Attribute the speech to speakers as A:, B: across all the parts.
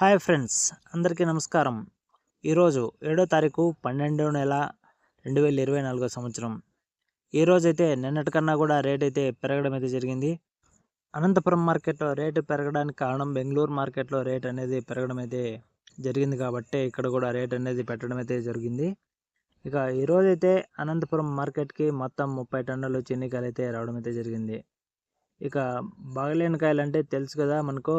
A: Hi friends అందరికీ నమస్కారం. ఈరోజు ఏడో తారీఖు పన్నెండో నెల రెండు వేల ఇరవై నాలుగో సంవత్సరం. ఈరోజైతే నిన్నటికన్నా కూడా రేట్ అయితే పెరగడం అయితే జరిగింది. అనంతపురం మార్కెట్లో రేటు పెరగడానికి కారణం బెంగళూరు మార్కెట్లో రేట్ అనేది పెరగడం అయితే జరిగింది కాబట్టి ఇక్కడ కూడా రేట్ అనేది పెట్టడం అయితే జరిగింది. ఇక ఈరోజైతే అనంతపురం మార్కెట్కి మొత్తం ముప్పై టన్నులు చెన్నికాయలు అయితే రావడం అయితే జరిగింది. ఇక బాగలేని కాయలు అంటే తెలుసు కదా మనకు.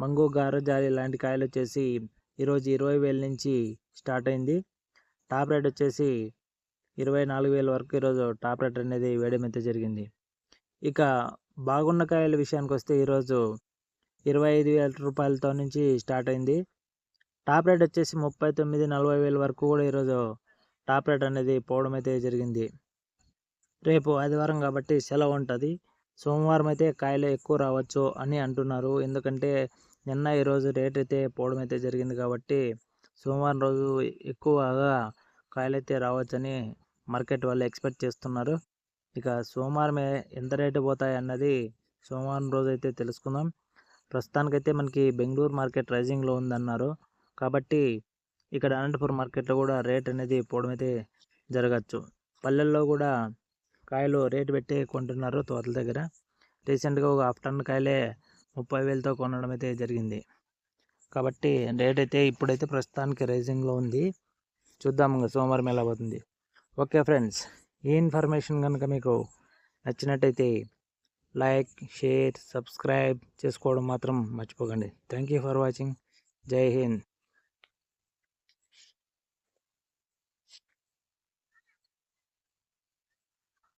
A: మంగు గార జాలి లాంటి కాయలు వచ్చేసి ఈరోజు ఇరవై వేల నుంచి స్టార్ట్ అయింది. టాప్ రేట్ వచ్చేసి ఇరవై నాలుగు వేల వరకు ఈరోజు టాప్ రేట్ అనేది వేయడం అయితే జరిగింది. ఇక బాగున్న కాయల విషయానికి వస్తే ఈరోజు ఇరవై ఐదు వేల రూపాయలతో నుంచి స్టార్ట్ అయింది. టాప్ రేట్ వచ్చేసి ముప్పై తొమ్మిది నలభై వేల వరకు కూడా ఈరోజు టాప్ రేట్ అనేది పోవడం అయితే జరిగింది. రేపు ఆదివారం కాబట్టి సెలవు ఉంటుంది. సోమవారం అయితే కాయలు ఎక్కువ రావచ్చు అని అంటున్నారు. ఎందుకంటే నిన్న ఈరోజు రేట్ అయితే పోవడం అయితే జరిగింది కాబట్టి సోమవారం రోజు ఎక్కువగా కాయలైతే రావచ్చని మార్కెట్ వాళ్ళు ఎక్స్పెక్ట్ చేస్తున్నారు. ఇక సోమవారం ఎంత రేటు పోతాయి అన్నది సోమవారం రోజు అయితే తెలుసుకుందాం. ప్రస్తుతానికైతే మనకి బెంగళూరు మార్కెట్ రైజింగ్లో ఉందన్నారు. కాబట్టి ఇక్కడ అనంతపురం మార్కెట్లో కూడా రేట్ అనేది పోవడం అయితే జరగచ్చు. పల్లెల్లో కూడా కాయలు రేటు పెట్టి కొంటున్నారు తోటల దగ్గర. రీసెంట్గా ఒక హాఫ్ టన్ కాయలే ముప్పై వేలతో కొనడం అయితే జరిగింది. కాబట్టి రేట్ అయితే ఇప్పుడైతే ప్రస్తుతానికి రైజింగ్లో ఉంది. చూద్దాం ఇంకా సోమవారం ఎలా పోతుంది. ఓకే ఫ్రెండ్స్ ఈ ఇన్ఫర్మేషన్ కనుక మీకు నచ్చినట్టయితే లైక్ షేర్ సబ్స్క్రైబ్ చేసుకోవడం మాత్రం మర్చిపోకండి. థ్యాంక్ యూ ఫర్ వాచింగ్ జై హింద్.